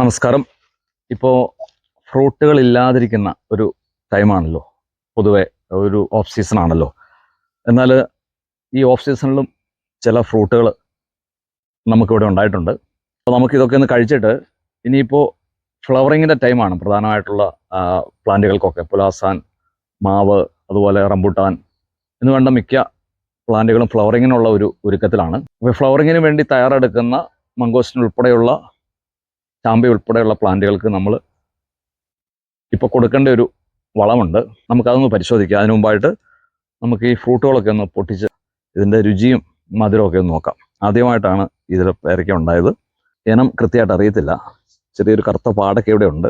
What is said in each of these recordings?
നമസ്കാരം. ഇപ്പോൾ ഫ്രൂട്ടുകൾ ഇല്ലാതിരിക്കുന്ന ഒരു ടൈമാണല്ലോ. പൊതുവെ ഒരു ഓഫ് സീസൺ ആണല്ലോ. എന്നാൽ ഈ ഓഫ് സീസണിലും ചില ഫ്രൂട്ടുകൾ നമുക്കിവിടെ ഉണ്ടായിട്ടുണ്ട്. അപ്പോൾ നമുക്കിതൊക്കെ ഒന്ന് കഴിച്ചിട്ട് ഇനിയിപ്പോൾ ഫ്ലവറിങ്ങിന്റെ ടൈമാണ് പ്രധാനമായിട്ടുള്ള പ്ലാന്റുകൾക്കൊക്കെ. പുലാസാൻ മാവ് അതുപോലെ റംബുട്ടാൻ എന്ന് വേണ്ട മിക്ക പ്ലാന്റുകളും ഫ്ലവറിങ്ങിനുള്ള ഒരു ഒരുക്കത്തിലാണ്. അപ്പോൾ ഫ്ലവറിങ്ങിന് വേണ്ടി തയ്യാറെടുക്കുന്ന മംഗോസ്റ്റിൻ ഉൾപ്പെടെയുള്ള ചാമ്പ ഉൾപ്പെടെയുള്ള പ്ലാന്റുകൾക്ക് നമ്മൾ ഇപ്പോൾ കൊടുക്കേണ്ട ഒരു വളമുണ്ട്. നമുക്കതൊന്ന് പരിശോധിക്കാം. അതിനു മുമ്പായിട്ട് നമുക്ക് ഈ ഫ്രൂട്ടുകളൊക്കെ ഒന്ന് പൊട്ടിച്ച് ഇതിന്റെ രുചിയും മധുരമൊക്കെ ഒന്ന് നോക്കാം. ആദ്യമായിട്ടാണ് ഇതിൽ പേരയ്ക്ക ഉണ്ടായത്. ഇനം കൃത്യമായിട്ട് അറിയത്തില്ല. ചെറിയൊരു കറുത്ത പാടൊക്കെ ഇവിടെ ഉണ്ട്.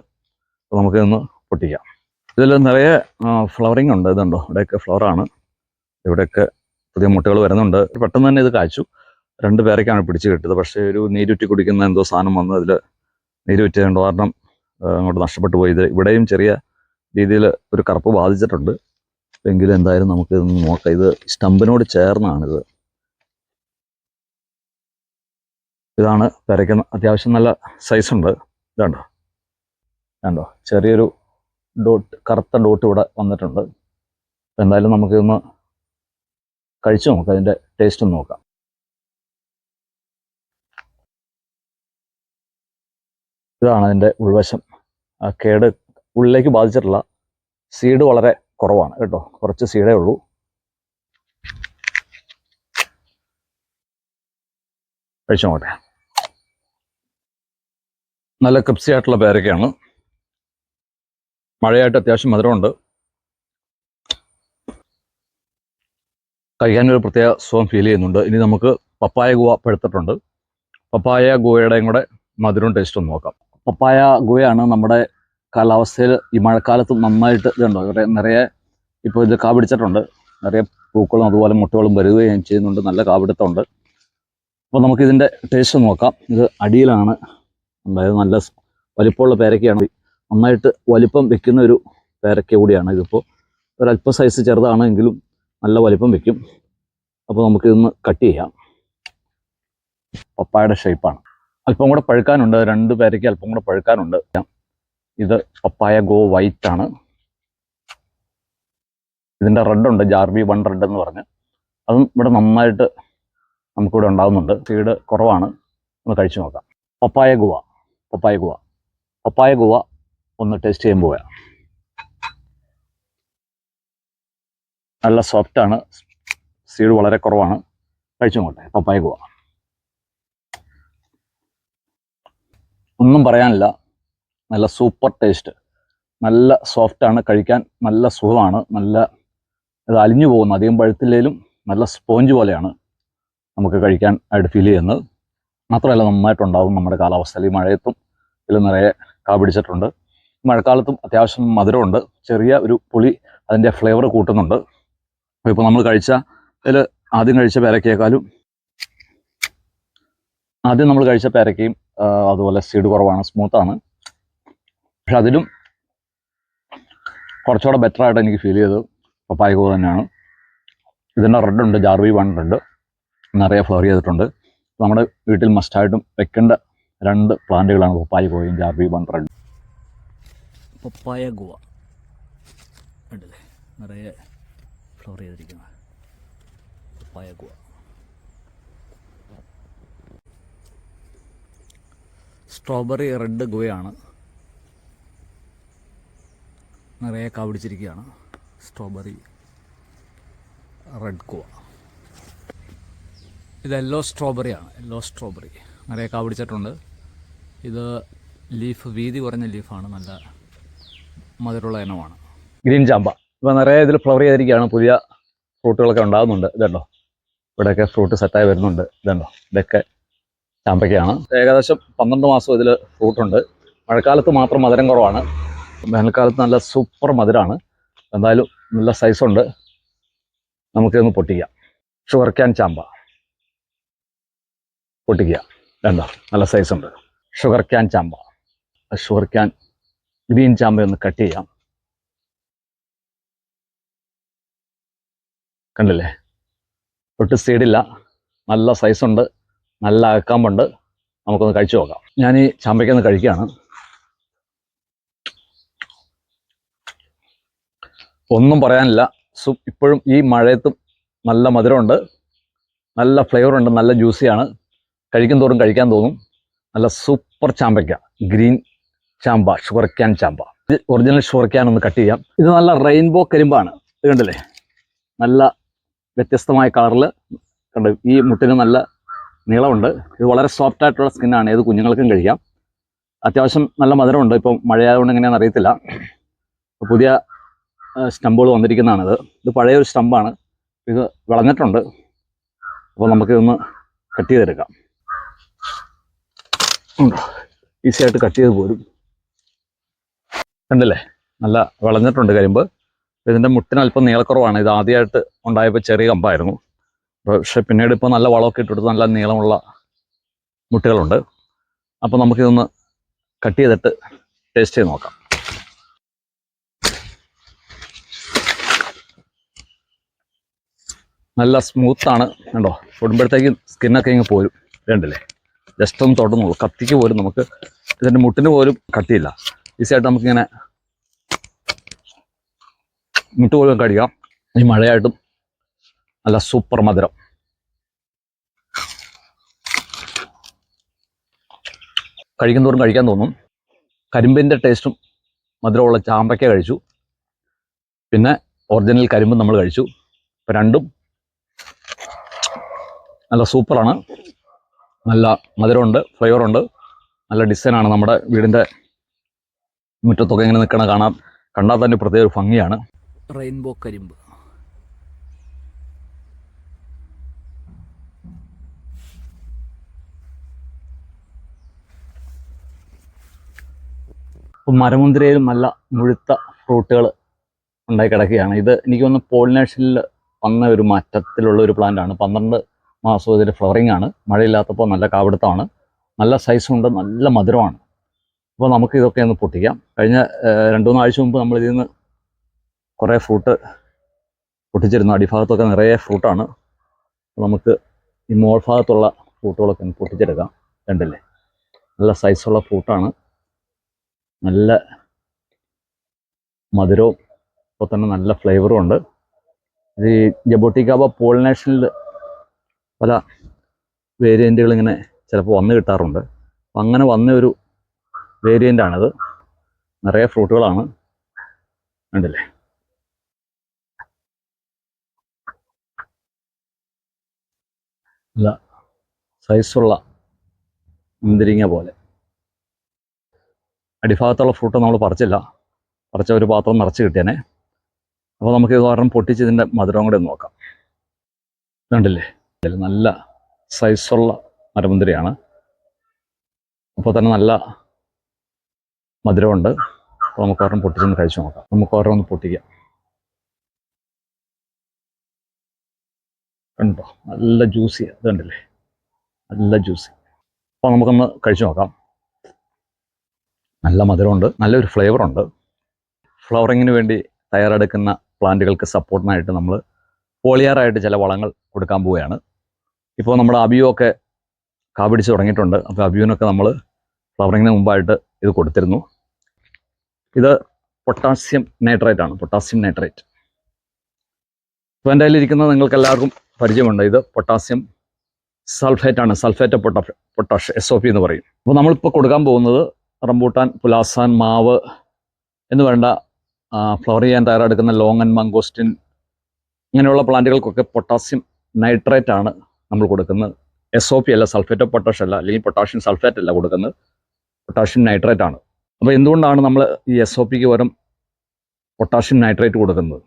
അപ്പോൾ നമുക്കിതൊന്ന് പൊട്ടിക്കാം. ഇതിൽ നിറയെ ഫ്ലവറിങ് ഉണ്ട്. ഇതുണ്ടോ? ഇവിടെയൊക്കെ ഫ്ലവറാണ്. ഇവിടെയൊക്കെ പുതിയ മുട്ടകൾ വരുന്നുണ്ട്. പെട്ടെന്ന് തന്നെ ഇത് കായ്ച്ചു. രണ്ട് പേരൊക്കെയാണ് പിടിച്ച് കിട്ടിയത്. പക്ഷേ ഒരു നീരുറ്റി കുടിക്കുന്ന എന്തോ സാധനം വന്ന് അതിൽ നീരുറ്റിയതുകൊണ്ട് കാരണം അങ്ങോട്ട് നഷ്ടപ്പെട്ടു പോയി. ഇത് ഇവിടെയും ചെറിയ രീതിയിൽ ഒരു കറുപ്പ് ബാധിച്ചിട്ടുണ്ട്. എങ്കിലും എന്തായാലും നമുക്ക് നോക്കാം. ഇത് സ്റ്റമ്പിനോട് ചേർന്നാണിത്. ഇതാണ് പെരയ്ക്കുന്ന അത്യാവശ്യം നല്ല സൈസ് ഉണ്ട്. ഇതുണ്ടോ? ചെറിയൊരു ഡോട്ട് കറുത്ത ഡോട്ട് ഇവിടെ വന്നിട്ടുണ്ട്. എന്തായാലും നമുക്കിതൊന്ന് കഴിച്ചു നോക്കാം. അതിന്റെ ടേസ്റ്റ് നോക്കാം. ഇതാണ് അതിന്റെ ഉൾവശം. കേട് ഉള്ളിലേക്ക് ബാധിച്ചിട്ടുള്ള സീഡ് വളരെ കുറവാണ് കേട്ടോ. കുറച്ച് സീഡേ ഉള്ളൂ കഴിച്ചു നോക്കട്ടെ. നല്ല ക്രിപ്സി ആയിട്ടുള്ള പേരക്കയാണ്. മഴയായിട്ട് അത്യാവശ്യം മധുരമുണ്ട്. കഴിക്കാൻ ഒരു പ്രത്യേക സുഖം ഫീൽ ചെയ്യുന്നുണ്ട്. ഇനി നമുക്ക് പപ്പായ ഗുവ പെടുത്തിട്ടുണ്ട്. പപ്പായ ഗുവയുടെയും കൂടെ മധുരവും ഒന്ന് നോക്കാം. പപ്പായ ഗുഹയാണ് നമ്മുടെ കാലാവസ്ഥയിൽ ഈ മഴക്കാലത്ത് നന്നായിട്ട് ഇതുണ്ടോ? ഇവിടെ നിറയെ ഇപ്പോൾ ഇത് കാ പിടിച്ചിട്ടുണ്ട് നിറയെ പൂക്കളും അതുപോലെ മുട്ടകളും വരികയും ചെയ്യുന്നുണ്ട്. നല്ല കാപിടുത്തമുണ്ട്. അപ്പോൾ നമുക്ക് ഇതിന്റെ ടേസ്റ്റ് നോക്കാം. ഇത് അടിയിലാണ്. അതായത് നല്ല വലിപ്പമുള്ള പേരക്കയാണ്. നന്നായിട്ട് വലിപ്പം വെക്കുന്ന ഒരു പേരക്ക കൂടിയാണ് ഇതിപ്പോൾ. ഒരല്പ സൈസ് ചെറുതാണെങ്കിലും നല്ല വലിപ്പം വെക്കും. അപ്പോൾ നമുക്കിതൊന്ന് കട്ട് ചെയ്യാം. പപ്പായുടെ ഷേപ്പാണ് അല്പം കൂടെ പഴുക്കാനുണ്ട്. രണ്ട് പേരയ്ക്ക് അല്പം കൂടെ പഴുക്കാനുണ്ട്. ഇത് പപ്പായ ഗോ വൈറ്റ് ആണ്. ഇതിന്റെ ഉണ്ട്. ജാർബി വൺ റെഡ് എന്ന് പറഞ്ഞ്. അതും ഇവിടെ നന്നായിട്ട് നമുക്കിവിടെ ഉണ്ടാകുന്നുണ്ട് സീഡ് കുറവാണ്. ഒന്ന് കഴിച്ചു നോക്കാം. Papaya guava. Papaya guava. Papaya guava ഒന്ന് ടേസ്റ്റ് ചെയ്യാൻ പോവുക നല്ല സോഫ്റ്റാണ് സീഡ് വളരെ കുറവാണ്. കഴിച്ചു നോക്കട്ടെ. Papaya guava. ഒന്നും പറയാനില്ല. നല്ല സൂപ്പർ ടേസ്റ്റ് നല്ല സോഫ്റ്റാണ് കഴിക്കാൻ നല്ല സുഖമാണ്. നല്ല ഇത് അലിഞ്ഞു പോകുന്നു. അധികം പഴുത്തില്ലേലും നല്ല സ്പോഞ്ച് പോലെയാണ് നമുക്ക് കഴിക്കാൻ ആയിട്ട് ഫീൽ ചെയ്യുന്നത്. മാത്രമല്ല നന്നായിട്ടുണ്ടാവും നമ്മുടെ കാലാവസ്ഥയിൽ. ഈ മഴയത്തും ഇതിൽ നിറയെ കാ പിടിച്ചിട്ടുണ്ട്. മഴക്കാലത്തും അത്യാവശ്യം മധുരമുണ്ട്. ചെറിയ ഒരു പുളി അതിന്റെ ഫ്ലേവർ കൂട്ടുന്നുണ്ട്. ഇപ്പോൾ നമ്മൾ കഴിച്ച ഇതിൽ ആദ്യം കഴിച്ച പേരക്കയേക്കാളും ആദ്യം നമ്മൾ കഴിച്ച പേരക്കയും അതുപോലെ സീഡ് കുറവാണ് സ്മൂത്താണ് പക്ഷെ അതിലും കുറച്ചുകൂടെ ബെറ്റർ ആയിട്ട് എനിക്ക് ഫീൽ ചെയ്തത് പപ്പായ തന്നെയാണ്. ഇതിന്റെ റെഡ് ഉണ്ട് ജാർവി വൺ റെഡ് നിറയെ ഫ്ലവർ ചെയ്തിട്ടുണ്ട്. നമ്മുടെ വീട്ടിൽ മസ്റ്റായിട്ടും വെക്കേണ്ട രണ്ട് പ്ലാന്റുകളാണ് പപ്പായ കോയും ജാർവി വൺ റെഡ് പപ്പായ ഗോവ. നിറയെ ഫ്ലവർ ചെയ്തിരിക്കുന്നത്. Papaya guava. സ്ട്രോബെറി റെഡ് ഗുവയാണ് നിറയെ കാവിടിച്ചിരിക്കുകയാണ്. Strawberry red guava. ഇത് യെല്ലോ സ്ട്രോബെറിയാണ്. Yellow strawberry. നിറയെ കാവിടിച്ചിട്ടുണ്ട്. ഇത് ലീഫ് വീതി കുറഞ്ഞ ലീഫാണ്. നല്ല മധുരമുള്ള ഇനമാണ്. ഗ്രീൻ ചാമ്പ ഇപ്പോൾ നിറയെ ഇതിൽ ഫ്ലവർ ചെയ്തിരിക്കുകയാണ്. പുതിയ ഫ്രൂട്ടുകളൊക്കെ ഉണ്ടാകുന്നുണ്ട്. ഇതുണ്ടോ? ഇവിടെയൊക്കെ ഫ്രൂട്ട് സെറ്റായി വരുന്നുണ്ട്. ഇതുണ്ടോ? ഇതൊക്കെ ചാമ്പയ്ക്കയാണ് ഏകദേശം പന്ത്രണ്ട് മാസം ഇതിൽ ഫ്രൂട്ടുണ്ട്. മഴക്കാലത്ത് മാത്രം മധുരം കുറവാണ്. വേനൽക്കാലത്ത് നല്ല സൂപ്പർ മധുരമാണ് എന്തായാലും നല്ല സൈസുണ്ട് നമുക്കിതൊന്ന് പൊട്ടിക്കാം. ഷുഗർ ക്യാൻ ചാമ്പ. പൊട്ടിക്കുക. എന്താ നല്ല സൈസുണ്ട് ഷുഗർ ക്യാൻ ചാമ്പ. ഷുഗർ ക്യാൻ ഗ്രീൻ ചാമ്പ ഒന്ന് കട്ട് ചെയ്യാം. കണ്ടില്ലേ? ഒട്ടും സീഡില്ല നല്ല സൈസുണ്ട് നല്ല അകക്കാമ്പുണ്ട് നമുക്കൊന്ന് കഴിച്ചു നോക്കാം. ഞാൻ ഈ ചാമ്പയ്ക്കൊന്ന് കഴിക്കുകയാണ്. ഒന്നും പറയാനില്ല. സു ഇപ്പോഴും ഈ മഴയത്തും നല്ല മധുരമുണ്ട്. നല്ല ഫ്ലേവറുണ്ട് നല്ല ജ്യൂസിയാണ്. കഴിക്കും തോറും കഴിക്കാൻ തോന്നും. നല്ല സൂപ്പർ ചാമ്പയ്ക്ക. ഗ്രീൻ ചാമ്പ ഷുഗർ ക്യാൻ ചാമ്പ. ഇത് ഒറിജിനൽ ഷുഗർ ക്യാൻ ഒന്ന് കട്ട് ചെയ്യാം. ഇത് നല്ല റെയിൻബോ കരിമ്പാണ്. ഇത് കണ്ടില്ലേ? നല്ല വ്യത്യസ്തമായ കളറിൽ കണ്ട്? ഈ മുട്ടിന് നല്ല നീളമുണ്ട്. ഇത് വളരെ സോഫ്റ്റ് ആയിട്ടുള്ള സ്കിന്നാണ് ഏത് കുഞ്ഞുങ്ങൾക്കും കഴിക്കാം. അത്യാവശ്യം നല്ല മധുരമുണ്ട്. ഇപ്പം മഴയായതുകൊണ്ട് എങ്ങനെയാണെന്ന് അറിയത്തില്ല. പുതിയ സ്റ്റമ്പുകൾ വന്നിരിക്കുന്നതാണിത്. ഇത് പഴയ ഒരു സ്റ്റമ്പാണ്. ഇത് വിളഞ്ഞിട്ടുണ്ട്. അപ്പോൾ നമുക്കിതൊന്ന് കട്ട് ചെയ്തെടുക്കാം. ഈസി ആയിട്ട് കട്ട് ചെയ്ത് പോരും. കണ്ടില്ലേ? നല്ല വിളഞ്ഞിട്ടുണ്ട് കരിമ്പ്. ഇതിന്റെ മുട്ടിന് അല്പം നീളക്കുറവാണ്. ഇത് ആദ്യമായിട്ട് ഉണ്ടായപ്പോൾ ചെറിയ കമ്പായിരുന്നു. പക്ഷെ പിന്നീട് ഇപ്പോൾ നല്ല വളമൊക്കെ ഇട്ടെടുത്ത് നല്ല നീളമുള്ള മുട്ടുകളുണ്ട്. അപ്പോൾ നമുക്കിതൊന്ന് കട്ട് ചെയ്തിട്ട് ടേസ്റ്റ് ചെയ്ത് നോക്കാം. നല്ല സ്മൂത്താണ് കണ്ടോ? തൊടുമ്പോഴത്തേക്ക് സ്കിന്നൊക്കെ ഇങ്ങ് പോരും. വേണ്ടല്ലേ ജസ്റ്റ് ഒന്ന് തൊടുന്നുള്ളൂ കത്തിക്ക് പോലും നമുക്ക് ഇതിന്റെ മുട്ടിന് പോലും കട്ടിയില്ല. ഈസി ആയിട്ട് നമുക്കിങ്ങനെ മുട്ട് പോലും കടിക്കാം. ഈ മഴയായിട്ടും നല്ല സൂപ്പർ മധുരം. കഴിക്കും കഴിക്കാൻ തോന്നും. കരിമ്പിന്റെ ടേസ്റ്റും മധുരമുള്ള ചാമ്പയ്ക്ക കഴിച്ചു. പിന്നെ ഒറിജിനൽ കരിമ്പ് നമ്മൾ കഴിച്ചു. ഇപ്പം രണ്ടും നല്ല സൂപ്പറാണ് നല്ല മധുരമുണ്ട് ഫ്ലേവറുണ്ട് നല്ല ഡിസൈനാണ് നമ്മുടെ വീടിന്റെ മുറ്റത്തൊക്കെ ഇങ്ങനെ നിൽക്കണ കാണാം. കണ്ടാൽ തന്നെ പ്രത്യേക ഒരു ഭംഗിയാണ്. റെയിൻബോ കരിമ്പ്. ഇപ്പം മരമുന്തിരയിലും നല്ല മുഴുത്ത ഫ്രൂട്ടുകൾ ഉണ്ടായി കിടക്കുകയാണ്. ഇത് എനിക്ക് തോന്നുന്നു പോളിനേഷനിൽ വന്ന ഒരു മാറ്റത്തിലുള്ള ഒരു പ്ലാന്റ് ആണ്. പന്ത്രണ്ട് മാസം ഇതിൽ ഫ്ലവറിംഗ് ആണ്. മഴയില്ലാത്തപ്പോൾ നല്ല കാവിടുത്തമാണ്. നല്ല സൈസുണ്ട് നല്ല മധുരമാണ്. അപ്പോൾ നമുക്ക് ഇതൊക്കെ ഒന്ന് പൊട്ടിക്കാം. കഴിഞ്ഞ രണ്ട് മൂന്ന് ആഴ്ച മുമ്പ് നമ്മൾ ഇതിൽ നിന്ന് കുറേ ഫ്രൂട്ട് പൊട്ടിച്ചിരുന്നു. അടിഭാഗത്തൊക്കെ നിറയെ ഫ്രൂട്ടാണ് നമുക്ക് ഈ മോൾ ഭാഗത്തുള്ള ഫ്രൂട്ടുകളൊക്കെ ഒന്ന് പൊട്ടിച്ചെടുക്കാം. കണ്ടില്ലേ? നല്ല സൈസുള്ള ഫ്രൂട്ടാണ് നല്ല മധുരവും ഇപ്പോൾ തന്നെ നല്ല ഫ്ലേവറും ഉണ്ട്. ഇത് ഈ ജബോട്ടിക്കാബ പോളിനേഷനിൽ പല വേരിയന്റുകൾ ഇങ്ങനെ ചിലപ്പോൾ വന്ന് കിട്ടാറുണ്ട്. അപ്പം അങ്ങനെ വന്ന ഒരു വേരിയന്റ് ആണിത്. നിറയെ ഫ്രൂട്ടുകളാണ് ഉണ്ടല്ലേ നല്ല സൈസുള്ള മുന്തിരിങ്ങ പോലെ. അടിഭാഗത്തുള്ള ഫ്രൂട്ട് നമ്മൾ പറിച്ചില്ല. പറിച്ച ഒരു പാത്രം നിറച്ച് കിട്ടിയേനെ. അപ്പോൾ നമുക്ക് ഇത് കാരണം പൊട്ടിച്ച് ഇതിന്റെ മധുരം കൂടെ ഒന്ന് നോക്കാം. കണ്ടില്ലേ? നല്ല സൈസുള്ള മരമുന്തിരിയാണ്. അപ്പോൾ തന്നെ നല്ല മധുരമുണ്ട്. അപ്പോൾ നമുക്ക് ഒരെണ്ണം പൊട്ടിച്ചൊന്ന് കഴിച്ചു നോക്കാം. നമുക്ക് ഒരെണ്ണം ഒന്ന് പൊട്ടിക്കാം. കണ്ടോ? നല്ല ജ്യൂസി അത് കണ്ടില്ലേ? നല്ല ജ്യൂസി അപ്പോൾ നമുക്കൊന്ന് കഴിച്ചു നോക്കാം. നല്ല മധുരമുണ്ട് നല്ലൊരു ഫ്ലേവറുണ്ട്. ഫ്ലവറിങ്ങിന് വേണ്ടി തയ്യാറെടുക്കുന്ന പ്ലാന്റുകൾക്ക് സപ്പോർട്ടിനായിട്ട് നമ്മൾ പോളിയാറായിട്ട് ചില വളങ്ങൾ കൊടുക്കാൻ പോവുകയാണ്. ഇപ്പോൾ നമ്മുടെ അബിയൊക്കെ കാപിടിച്ച് തുടങ്ങിയിട്ടുണ്ട്. അപ്പോൾ അബിയൂനൊക്കെ നമ്മൾ ഫ്ലവറിങ്ങിന് മുമ്പായിട്ട് ഇത് കൊടുത്തിരുന്നു. ഇത് പൊട്ടാസ്യം നൈട്രേറ്റ് ആണ് പൊട്ടാസ്യം നൈട്രേറ്റ്. ഇപ്പോൾ എന്റെ കയ്യിലിരിക്കുന്നത് നിങ്ങൾക്ക് എല്ലാവർക്കും പരിചയമുണ്ട്. ഇത് പൊട്ടാസ്യം സൾഫേറ്റ് ആണ് സൾഫേറ്റ് പൊട്ടാ പൊട്ടാഷ് എസ് ഒ പി എന്ന് പറയും. അപ്പോൾ നമ്മളിപ്പോൾ കൊടുക്കാൻ പോകുന്നത് റംബൂട്ടാൻ പുലാസാൻ മാവ് എന്ന് വേണ്ട ഫ്ലവർ ചെയ്യാൻ തയ്യാറെടുക്കുന്ന ലോങ് ആൻഡ് മംഗോസ്റ്റിൻ ഇങ്ങനെയുള്ള പ്ലാന്റുകൾക്കൊക്കെ പൊട്ടാസ്യം നൈട്രേറ്റ് ആണ് നമ്മൾ കൊടുക്കുന്നത്. എസ് ഒ പി അല്ല സൾഫേറ്റ് ഓഫ് പൊട്ടാഷ് അല്ല അല്ലെങ്കിൽ പൊട്ടാഷ്യം സൾഫേറ്റ് അല്ല കൊടുക്കുന്നത്. പൊട്ടാഷ്യം നൈട്രേറ്റ് ആണ്. അപ്പോൾ എന്തുകൊണ്ടാണ് നമ്മൾ ഈ എസ് ഒ പിക്ക് പകരം പൊട്ടാഷ്യം നൈട്രേറ്റ് കൊടുക്കുന്നത്?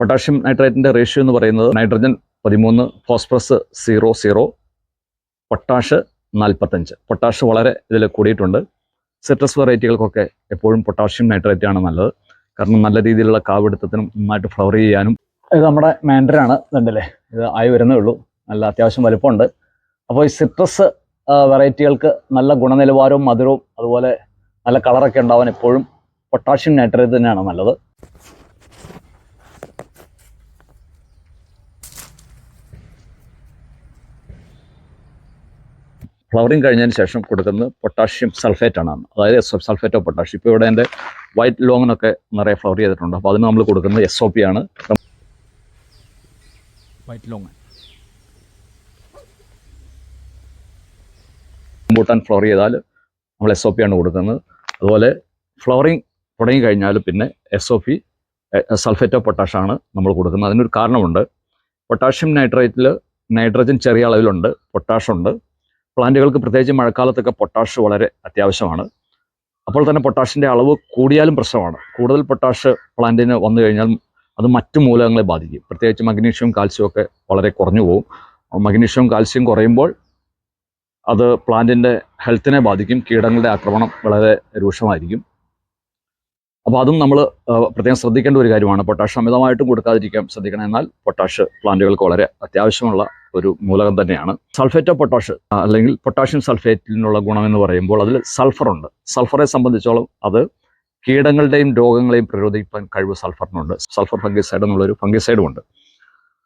പൊട്ടാഷ്യം നൈട്രേറ്റിന്റെ റേഷ്യോ എന്ന് പറയുന്നത് നൈട്രജൻ പതിമൂന്ന് ഫോസ്ഫറസ് സീറോ സീറോ പൊട്ടാഷ് നാൽപ്പത്തഞ്ച് പൊട്ടാഷ് വളരെ ഇതിൽ കൂടിയിട്ടുണ്ട്. സിട്രസ് വെറൈറ്റികൾക്കൊക്കെ എപ്പോഴും പൊട്ടാഷ്യം നൈട്രേറ്റ് ആണ് നല്ലത്. കാരണം നല്ല രീതിയിലുള്ള കാവെടുത്തത്തിനും നന്നായിട്ട് ഫ്ലവർ ചെയ്യാനും ഇത് നമ്മുടെ മാൻഡറാണ് ഇതുണ്ടല്ലേ? ഇത് ആയി വരുന്നേ ഉള്ളൂ. നല്ല അത്യാവശ്യം വലുപ്പമുണ്ട്. അപ്പോൾ ഈ സിട്രസ് വെറൈറ്റികൾക്ക് നല്ല ഗുണനിലവാരവും മധുരവും അതുപോലെ നല്ല കളറൊക്കെ ഉണ്ടാവാൻ എപ്പോഴും പൊട്ടാഷ്യം നൈട്രേറ്റ് തന്നെയാണ് നല്ലത്. ഫ്ലവറിങ് കഴിഞ്ഞതിന് ശേഷം കൊടുക്കുന്നത് പൊട്ടാഷ്യം സൾഫേറ്റ് ആണ് അതായത് സൾഫേറ്റ് ഓഫ് പൊട്ടാഷ്യം. ഇപ്പോൾ ഇവിടെ എന്റെ വൈറ്റ് ലോങ്ങിനൊക്കെ നിറയെ ഫ്ലവർ ചെയ്തിട്ടുണ്ട്. അപ്പോൾ അതിന് നമ്മൾ കൊടുക്കുന്നത് എസ് ഒ പി ആണ്. White long. റംബൂട്ടാൻ ഫ്ലവർ ചെയ്താൽ നമ്മൾ എസ് ഒ പി ആണ് കൊടുക്കുന്നത്. അതുപോലെ ഫ്ലവറിങ് തുടങ്ങി കഴിഞ്ഞാൽ പിന്നെ S O P sulphate of potash ആണ് നമ്മൾ കൊടുക്കുന്നത്. അതിനൊരു കാരണമുണ്ട്. പൊട്ടാഷ്യം നൈട്രേറ്റിൽ നൈട്രജൻ ചെറിയ അളവിലുണ്ട്. പൊട്ടാഷ് ഉണ്ട്. പ്ലാന്റുകൾക്ക് പ്രത്യേകിച്ച് മഴക്കാലത്തൊക്കെ പൊട്ടാഷ് വളരെ അത്യാവശ്യമാണ്. അപ്പോൾ തന്നെ പൊട്ടാഷിന്റെ അളവ് കൂടിയാലും പ്രശ്നമാണ്. കൂടുതൽ പൊട്ടാഷ് പ്ലാന്റിന് വന്നു കഴിഞ്ഞാൽ അത് മറ്റു മൂലകങ്ങളെ ബാധിക്കും. പ്രത്യേകിച്ച് മഗ്നീഷ്യവും കാൽസ്യവും ഒക്കെ വളരെ കുറഞ്ഞു പോകും. മഗ്നീഷ്യവും കാൽസ്യം കുറയുമ്പോൾ അത് പ്ലാന്റിന്റെ ഹെൽത്തിനെ ബാധിക്കും. കീടങ്ങളുടെ ആക്രമണം വളരെ രൂക്ഷമായിരിക്കും. അപ്പോൾ അതും നമ്മൾ പ്രത്യേകം ശ്രദ്ധിക്കേണ്ട ഒരു കാര്യമാണ്. പൊട്ടാഷ് അമിതമായിട്ടും കൊടുക്കാതിരിക്കാൻ ശ്രദ്ധിക്കണം. എന്നാൽ പൊട്ടാഷ് പ്ലാന്റുകൾക്ക് വളരെ അത്യാവശ്യമുള്ള ഒരു മൂലകം തന്നെയാണ്. സൾഫേറ്റ് ഓഫ് പൊട്ടാഷ് അല്ലെങ്കിൽ പൊട്ടാഷ്യം സൾഫേറ്റിനുള്ള എന്ന് പറയുമ്പോൾ അതിൽ സൾഫർ ഉണ്ട്. സൾഫറെ സംബന്ധിച്ചോളം അത് കീടങ്ങളുടെയും രോഗങ്ങളെയും പ്രതിരോധിക്കാൻ കഴിവ് സൾഫറിനുണ്ട്. സൾഫർ ഫംഗിസൈഡ് എന്നുള്ളൊരു ഫംഗിസൈഡും ഉണ്ട്.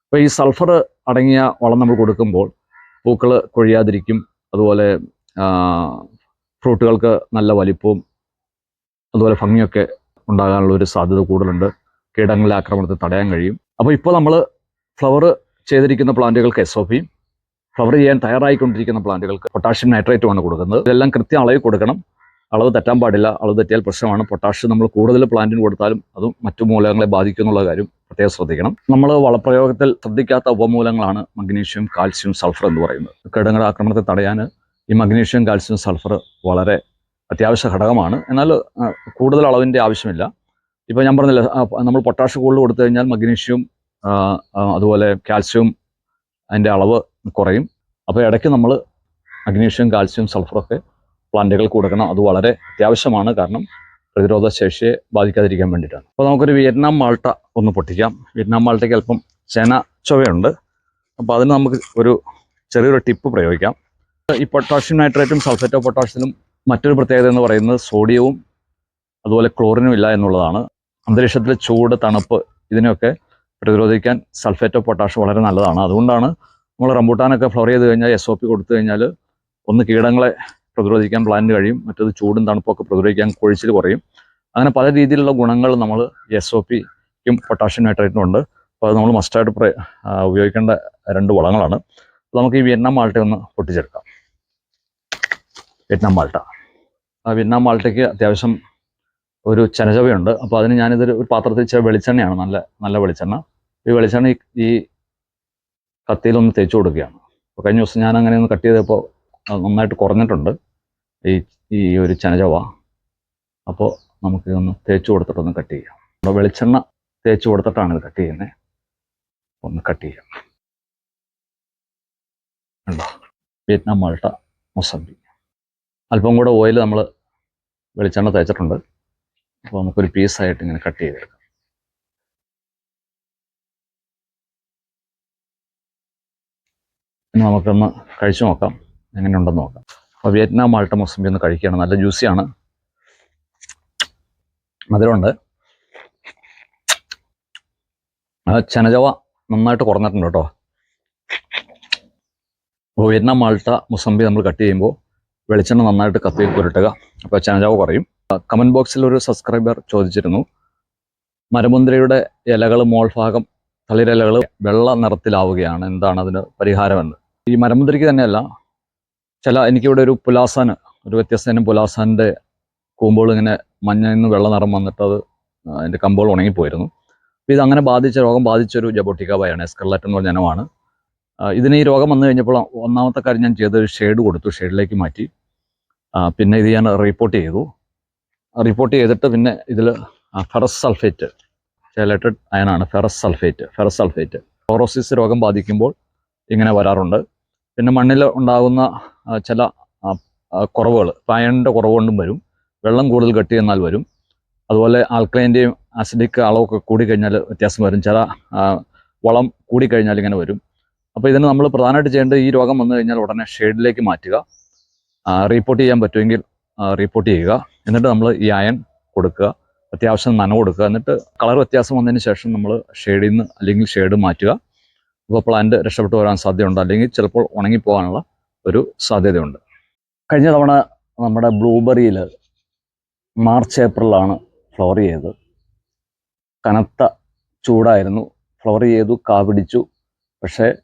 അപ്പോൾ ഈ സൾഫർ അടങ്ങിയ വളം നമ്മൾ കൊടുക്കുമ്പോൾ പൂക്കൾ കൊഴിയാതിരിക്കും. അതുപോലെ ഫ്രൂട്ടുകൾക്ക് നല്ല വലിപ്പവും അതുപോലെ ഭംഗിയൊക്കെ ഉണ്ടാകാനുള്ള ഒരു സാധ്യത കൂടുതലുണ്ട്. കീടങ്ങളുടെ ആക്രമണത്തെ തടയാൻ കഴിയും. അപ്പോൾ ഇപ്പോൾ നമ്മൾ ഫ്ലവർ ചെയ്തിരിക്കുന്ന പ്ലാന്റുകൾക്ക് എസ് ഒ ഫ്ലവർ ചെയ്യാൻ തയ്യാറായിക്കൊണ്ടിരിക്കുന്ന പ്ലാന്റുകൾക്ക് പൊട്ടാഷ്യം നൈട്രേറ്റുമാണ് കൊടുക്കുന്നത്. ഇതെല്ലാം കൃത്യം അളവിൽ കൊടുക്കണം. അളവ് തെറ്റാൻ പാടില്ല. അളവ് തെറ്റിയാൽ പ്രശ്നമാണ്. പൊട്ടാഷ്യം നമ്മൾ കൂടുതൽ പ്ലാന്റിന് കൊടുത്താലും അതും മറ്റു മൂലകങ്ങളെ ബാധിക്കും എന്നുള്ള കാര്യം പ്രത്യേകം ശ്രദ്ധിക്കണം. നമ്മൾ വളപ്രയോഗത്തിൽ ശ്രദ്ധിക്കാത്ത ഉപമൂലങ്ങളാണ് മഗ്നീഷ്യം കാൽസ്യം സൾഫർ എന്ന് പറയുന്നത്. കീടങ്ങളുടെ ആക്രമണത്തെ തടയാൻ ഈ മഗ്നീഷ്യം കാൽസ്യം സൾഫർ വളരെ അത്യാവശ്യ ഘടകമാണ്. എന്നാൽ കൂടുതൽ അളവിന്റെ ആവശ്യമില്ല. ഇപ്പോൾ ഞാൻ പറഞ്ഞില്ല നമ്മൾ പൊട്ടാഷ് കൂടുതൽ കൊടുത്തു കഴിഞ്ഞാൽ ആ, അതുപോലെ കാൽസ്യം അതിന്റെ അളവ് കുറയും. അപ്പോൾ ഇടയ്ക്ക് നമ്മൾ മഗ്നീഷ്യം കാൽസ്യം സൾഫറൊക്കെ പ്ലാന്റുകൾക്ക് കൊടുക്കണം. അത് വളരെ അത്യാവശ്യമാണ്. കാരണം പ്രതിരോധ ശേഷിയെ ബാധിക്കാതിരിക്കാൻ വേണ്ടിയിട്ടാണ്. അപ്പോൾ നമുക്കൊരു വിയറ്റ്നാം മാൾട്ട ഒന്ന് പൊട്ടിക്കാം. വിയറ്റ്നാം മാൾട്ടയ്ക്ക് അല്പം ചെന ചുവയുണ്ട്. അപ്പോൾ അതിന് നമുക്ക് ഒരു ചെറിയൊരു ടിപ്പ് പ്രയോഗിക്കാം. ഈ പൊട്ടാഷ്യം നൈട്രേറ്റും സൾഫേറ്റോ ഓഫ് പൊട്ടാഷ്യത്തിലും മറ്റൊരു പ്രത്യേകത എന്ന് പറയുന്നത് സോഡിയവും അതുപോലെ ക്ലോറിനും ഇല്ല എന്നുള്ളതാണ്. അന്തരീക്ഷത്തിലെ ചൂട് തണുപ്പ് ഇതിനെയൊക്കെ പ്രതിരോധിക്കാൻ സൾഫേറ്റ് ഓഫ് പൊട്ടാഷ് വളരെ നല്ലതാണ്. അതുകൊണ്ടാണ് നമ്മൾ റംബൂട്ടാനൊക്കെ ഫ്ലവർ ചെയ്ത് കഴിഞ്ഞാൽ എസ് ഒ പി കൊടുത്തു കഴിഞ്ഞാൽ ഒന്ന് കീടങ്ങളെ പ്രതിരോധിക്കാൻ പ്ലാന്റ് കഴിയും മറ്റത് ചൂടും തണുപ്പൊക്കെ പ്രതിരോധിക്കാൻ കൊഴിച്ചിൽ കുറയും. അങ്ങനെ പല രീതിയിലുള്ള ഗുണങ്ങൾ നമ്മൾ എസ് ഒ പിക്കും പൊട്ടാഷ്യം നൈട്രേറ്റിനും ഉണ്ട് അപ്പോൾ അത് നമ്മൾ മസ്റ്റായിട്ട് ഉപയോഗിക്കേണ്ട രണ്ട് വളങ്ങളാണ്. നമുക്ക് ഈ വിയറ്റ്നാം മാൾട്ട ഒന്ന് പൊട്ടിച്ചെടുക്കാം. Vietnam Malta. ആ വിയറ്റ്നാം മാൾട്ടയ്ക്ക് അത്യാവശ്യം ഒരു ചനചവയുണ്ട്. അപ്പോൾ അതിന് ഞാനിതൊരു ഒരു പാത്രത്തിൽ ഇച്ചിരി വെളിച്ചെണ്ണയാണ്. നല്ല നല്ല വെളിച്ചെണ്ണ. ഈ വെളിച്ചെണ്ണ ഈ- കത്തിയിലൊന്ന് തേച്ച് കൊടുക്കുകയാണ്. അപ്പോൾ കഴിഞ്ഞ ദിവസം ഞാൻ അങ്ങനെ ഒന്ന് കട്ട് ചെയ്തപ്പോൾ നന്നായിട്ട് കുറഞ്ഞിട്ടുണ്ട്. ഈ ഈ ഒരു ചനചവ. അപ്പോൾ നമുക്ക് ഇതൊന്ന് തേച്ച് കൊടുത്തിട്ടൊന്ന് കട്ട് ചെയ്യാം. അപ്പോൾ വെളിച്ചെണ്ണ തേച്ച് കൊടുത്തിട്ടാണ് ഇത് കട്ട് ചെയ്യുന്നത് ഒന്ന് കട്ട് ചെയ്യാം. വിയറ്റ്നാം മാൾട്ട മൊസംബി. അല്പം കൂടെ ഓയിൽ നമ്മൾ വെളിച്ചെണ്ണ തേച്ചിട്ടുണ്ട്. അപ്പോൾ നമുക്കൊരു പീസായിട്ട് ഇങ്ങനെ കട്ട് ചെയ്തെടുക്കാം. ഇനി നമുക്കൊന്ന് കഴിച്ചു നോക്കാം. എങ്ങനെയുണ്ടെന്ന് നോക്കാം. അപ്പോൾ വിയറ്റ്നാം മാൾട്ട മൊസംബി ഒന്ന് കഴിക്കുകയാണ്. നല്ല ജ്യൂസിയാണ് മധുരമുണ്ട്. ആ ചനജവ നന്നായിട്ട് കുറഞ്ഞിട്ടുണ്ട് കേട്ടോ. അപ്പോൾ വിയറ്റ്നാം മാൾട്ട മുസംബി നമ്മൾ കട്ട് ചെയ്യുമ്പോൾ വെളിച്ചെണ്ണ നന്നായിട്ട് കത്തി പുരട്ടുക. അപ്പോൾ ചനജാവ് പറയും. കമന്റ് ബോക്സിൽ ഒരു സബ്സ്ക്രൈബർ ചോദിച്ചിരുന്നു. മരമുന്തിരിയുടെ ഇലകൾ മോൾഭാഗം തളിരിലകൾ വെള്ള നിറത്തിലാവുകയാണ്. എന്താണ് അതിന് പരിഹാരമെന്ന്? ഈ മരമുന്തിരിക്ക് തന്നെയല്ല ചില എനിക്കിവിടെ ഒരു പുലാസാന് ഒരു വ്യത്യസ്ത ഇനം പുലാസാന്റെ കൂമ്പോൾ ഇങ്ങനെ മഞ്ഞ നിന്ന് വെള്ള നിറം വന്നിട്ട് അത് അതിന്റെ കമ്പുകൾ ഉണങ്ങിപ്പോയിരുന്നു. അപ്പോൾ ഇതങ്ങനെ ബാധിച്ച രോഗം ബാധിച്ചൊരു ജബോട്ടിക്ക വയാണ് എസ്കർലറ്റ് എന്ന് പറഞ്ഞ ഇനമാണ്. ഇതിന് ഈ രോഗം വന്നു കഴിഞ്ഞപ്പോൾ ഒന്നാമത്തെ കാര്യം ഞാൻ ചെയ്തൊരു ഷെയ്ഡ് കൊടുത്തു ഷെയ്ഡിലേക്ക് മാറ്റി. പിന്നെ ഇത് ഞാൻ റിപ്പോർട്ട് ചെയ്തു. റിപ്പോർട്ട് ചെയ്തിട്ട് പിന്നെ ഇതിൽ ferrous sulphate chelated അയനാണ് ferrous sulphate ferrous sulphate chlorosis രോഗം ബാധിക്കുമ്പോൾ ഇങ്ങനെ വരാറുണ്ട്. പിന്നെ മണ്ണിൽ ഉണ്ടാകുന്ന ചില കുറവുകൾ പായണിന്റെ കുറവ് കൊണ്ടും വരും. വെള്ളം കൂടുതൽ കെട്ടി എന്നാൽ വരും. അതുപോലെ ആൽക്ലൈന്റെയും ആസിഡിക് അളവൊക്കെ കൂടിക്കഴിഞ്ഞാൽ വ്യത്യാസം വരും. ചില വളം കൂടിക്കഴിഞ്ഞാൽ ഇങ്ങനെ വരും. അപ്പോൾ ഇതിന് നമ്മൾ പ്രധാനമായിട്ട് ചെയ്യേണ്ടത് ഈ രോഗം വന്നു കഴിഞ്ഞാൽ ഉടനെ ഷെയ്ഡിലേക്ക് മാറ്റുക. റീപ്പോർട്ട് ചെയ്യാൻ പറ്റുമെങ്കിൽ റീപ്പോർട്ട് ചെയ്യുക. എന്നിട്ട് നമ്മൾ ഈ അയൺ കൊടുക്കുക. അത്യാവശ്യം നന കൊടുക്കുക. എന്നിട്ട് കളർ വ്യത്യാസം വന്നതിന് ശേഷം നമ്മൾ ഷെയ്ഡിൽ നിന്ന് അല്ലെങ്കിൽ ഷെയ്ഡ് മാറ്റുക. അപ്പോൾ പ്ലാന്റ് രക്ഷപ്പെട്ടു വരാൻ സാധ്യതയുണ്ട്. അല്ലെങ്കിൽ ചിലപ്പോൾ ഉണങ്ങിപ്പോകാനുള്ള ഒരു സാധ്യതയുണ്ട്. കഴിഞ്ഞ തവണ നമ്മുടെ ബ്ലൂബെറിയിൽ മാർച്ച് ഏപ്രിലാണ് ഫ്ലവർ ചെയ്തത്. കനത്ത ചൂടായിരുന്നു. ഫ്ലവർ ചെയ്തു കാവിടിച്ചു പക്ഷേ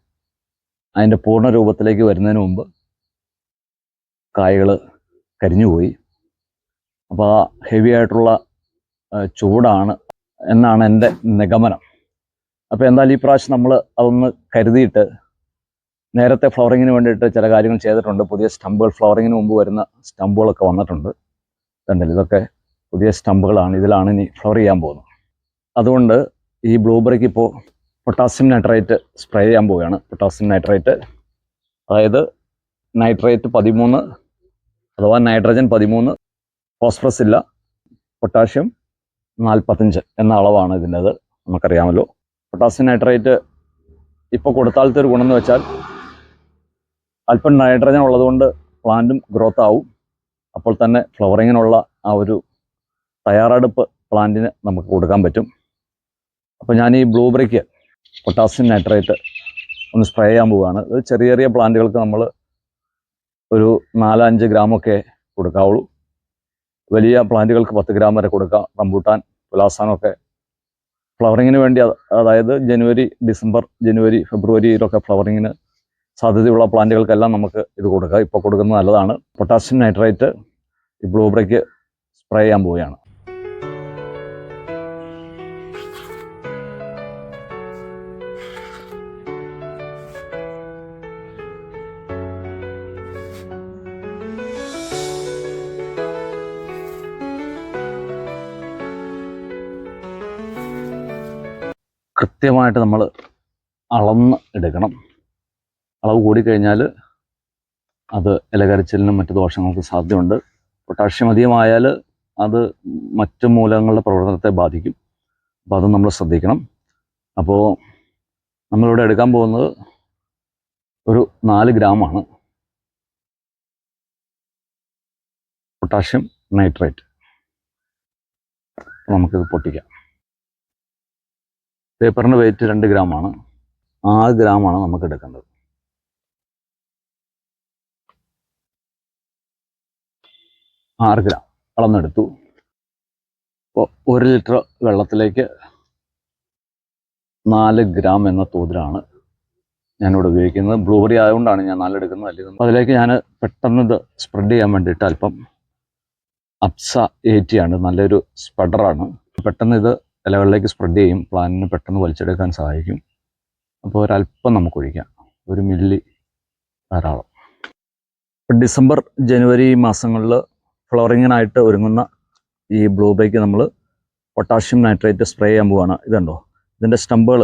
അതിന്റെ പൂർണ രൂപത്തിലേക്ക് വരുന്നതിന് മുമ്പ് കായകൾ കരിഞ്ഞുപോയി. അപ്പോൾ ആ ഹെവി ആയിട്ടുള്ള ചൂടാണ് എന്നാണ് എന്റെ നിഗമനം. അപ്പോൾ എന്തായാലും ഈ പ്രാവശ്യം നമ്മൾ അതൊന്ന് കരുതിയിട്ട് നേരത്തെ ഫ്ലവറിങ്ങിന് വേണ്ടിയിട്ട് ചില കാര്യങ്ങൾ ചെയ്തിട്ടുണ്ട്. പുതിയ സ്റ്റമ്പുകൾ ഫ്ലവറിങ്ങിന് മുമ്പ് വരുന്ന സ്റ്റമ്പുകളൊക്കെ വന്നിട്ടുണ്ട്. കണ്ടില്ല? ഇതൊക്കെ പുതിയ സ്റ്റമ്പുകളാണ് ഇതിലാണ് ഇനി ഫ്ലവർ ചെയ്യാൻ പോകുന്നത്. അതുകൊണ്ട് ഈ ബ്ലൂബെറിക്ക് ഇപ്പോൾ പൊട്ടാസ്യം നൈട്രേറ്റ് സ്പ്രേ ചെയ്യാൻ പോവുകയാണ്. പൊട്ടാസ്യം നൈട്രേറ്റ് അതായത് നൈട്രേറ്റ് പതിമൂന്ന് അഥവാ നൈട്രജൻ പതിമൂന്ന് ഫോസ്ഫറസ് ഇല്ല പൊട്ടാഷ്യം നാൽപ്പത്തഞ്ച് എന്ന അളവാണ് ഇതിന്റെത്. നമുക്കറിയാമല്ലോ. പൊട്ടാസ്യം നൈട്രേറ്റ് ഇപ്പോൾ കൊടുത്താലത്തെ ഒരു ഗുണമെന്ന് വെച്ചാൽ അല്പം നൈട്രജൻ ഉള്ളതുകൊണ്ട് പ്ലാന്റും ഗ്രോത്ത് ആവും. അപ്പോൾ തന്നെ ഫ്ലവറിങ്ങിനുള്ള ആ ഒരു തയ്യാറെടുപ്പ് പ്ലാന്റിന് നമുക്ക് കൊടുക്കാൻ പറ്റും. അപ്പോൾ ഞാൻ ഈ ബ്ലൂബെറിക്ക് പൊട്ടാസ്യം നൈട്രേറ്റ് ഒന്ന് സ്പ്രേ ചെയ്യാൻ പോവുകയാണ്. ചെറിയ ചെറിയ പ്ലാന്റുകൾക്ക് നമ്മൾ ഒരു നാല് അഞ്ച് ഗ്രാമൊക്കെ കൊടുക്കാവുള്ളൂ. വലിയ പ്ലാന്റുകൾക്ക് പത്ത് ഗ്രാം വരെ കൊടുക്കാം. റംബൂട്ടാൻ പുലാസാനൊക്കെ. ഫ്ലവറിങ്ങിന് വേണ്ടി അതായത് ജനുവരി ഡിസംബർ ജനുവരി ഫെബ്രുവരിയിലൊക്കെ ഫ്ലവറിങ്ങിന് സാധ്യതയുള്ള പ്ലാന്റുകൾക്കെല്ലാം നമുക്ക് ഇത് കൊടുക്കാം. ഇപ്പോൾ കൊടുക്കുന്നത് നല്ലതാണ്. പൊട്ടാസ്യം നൈട്രേറ്റ് ഈ ബ്ലൂബ്രയ്ക്ക് സ്പ്രേ ചെയ്യാൻ പോവുകയാണ്. കൃത്യമായിട്ട് നമ്മൾ അളന്ന് എടുക്കണം. അളവ് കൂടിക്കഴിഞ്ഞാൽ അത് ഇലകരച്ചിലിനും മറ്റു ദോഷങ്ങൾക്ക് സാധ്യതയുണ്ട്. പൊട്ടാഷ്യം അധികമായാൽ അത് മറ്റു മൂലങ്ങളുടെ പ്രവർത്തനത്തെ ബാധിക്കും. അപ്പോൾ അത് നമ്മൾ ശ്രദ്ധിക്കണം. അപ്പോൾ നമ്മളിവിടെ എടുക്കാൻ പോകുന്നത് ഒരു നാല് ഗ്രാമാണ്. Potassium nitrate. നമുക്കിത് പൊട്ടിക്കാം. പേപ്പറിന് വെയിറ്റ് രണ്ട് ഗ്രാമാണ് ആറ് ഗ്രാമാണ് നമുക്ക് എടുക്കേണ്ടത്. ആറ് ഗ്രാം അളന്നെടുത്തു. അപ്പോൾ ഒരു ലിറ്റർ വെള്ളത്തിലേക്ക് നാല് ഗ്രാം എന്ന തോതിലാണ് ഞാനിവിടെ ഉപയോഗിക്കുന്നത്. ബ്ലൂബെറി ആയതുകൊണ്ടാണ് ഞാൻ നാല് എടുക്കുന്നത്. അല്ലെങ്കിൽ അതിലേക്ക് ഞാൻ പെട്ടെന്ന് ഇത് സ്പ്രെഡ് ചെയ്യാൻ വേണ്ടിയിട്ട് അല്പം അപ്സ എയ്റ്റിയാണ് നല്ലൊരു സ്പെഡറാണ് പെട്ടെന്ന് ഇത് ഇലകളിലേക്ക് സ്പ്രെഡ് ചെയ്യും പ്ലാന്റിന് പെട്ടെന്ന് വലിച്ചെടുക്കാൻ സഹായിക്കും. അപ്പോൾ ഒരല്പം നമുക്ക് ഒഴിക്കാം. ഒരു മില്ലി ധാരാളം. ഡിസംബർ ജനുവരി മാസങ്ങളിൽ ഫ്ലവറിങ്ങിനായിട്ട് ഒരുങ്ങുന്ന ഈ ബ്ലൂബേക്ക് നമ്മൾ പൊട്ടാഷ്യം നൈട്രേറ്റ് സ്പ്രേ ചെയ്യാൻ പോവാണ്. ഇതുണ്ടോ? ഇതിന്റെ സ്റ്റമ്പുകൾ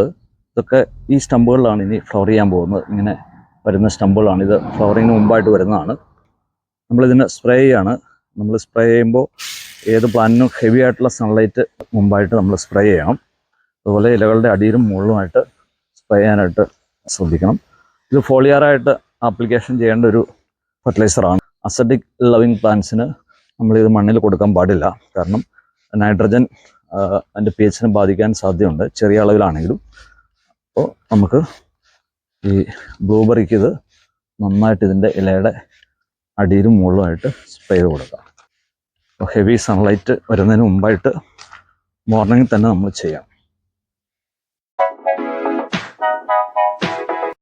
ഇതൊക്കെ ഈ സ്റ്റമ്പുകളിലാണ് ഇനി ഫ്ലവർ ചെയ്യാൻ പോകുന്നത്. ഇങ്ങനെ വരുന്ന സ്റ്റമ്പുകളാണ്. ഇത് ഫ്ലവറിങ്ങിന് മുമ്പായിട്ട് വരുന്നതാണ്. നമ്മളിതിന് സ്പ്രേ ചെയ്യാണ്. നമ്മൾ സ്പ്രേ ചെയ്യുമ്പോൾ ഏത് പ്ലാന്റിനും ഹെവി ആയിട്ടുള്ള സൺലൈറ്റ് മുമ്പായിട്ട് നമ്മൾ സ്പ്രേ ചെയ്യണം. അതുപോലെ ഇലകളുടെ അടിയിലും മുകളിലുമായിട്ട് സ്പ്രേ ചെയ്യാനായിട്ട് ശ്രദ്ധിക്കണം. ഇത് ഫോളിയാറായിട്ട് ആപ്ലിക്കേഷൻ ചെയ്യേണ്ട ഒരു ഫെർട്ടിലൈസറാണ് അസറ്റിക് ലവിങ് പ്ലാന്റ്സിന് നമ്മളിത് മണ്ണിൽ കൊടുക്കാൻ പാടില്ല. കാരണം നൈട്രജൻ അതിന്റെ പി എച്ചിനെ ബാധിക്കാൻ സാധ്യതയുണ്ട്. ചെറിയ അളവിലാണെങ്കിലും. അപ്പോൾ നമുക്ക് ഈ ബ്ലൂബെറിക്ക് ഇത് നന്നായിട്ട് ഇതിന്റെ ഇലയുടെ അടിയിലും മുകളിലുമായിട്ട് സ്പ്രേ ചെയ്ത് കൊടുക്കാം. ഹെവി സൺലൈറ്റ് വരുന്നതിന് മുമ്പായിട്ട് മോർണിംഗിൽ തന്നെ നമ്മൾ ചെയ്യാം.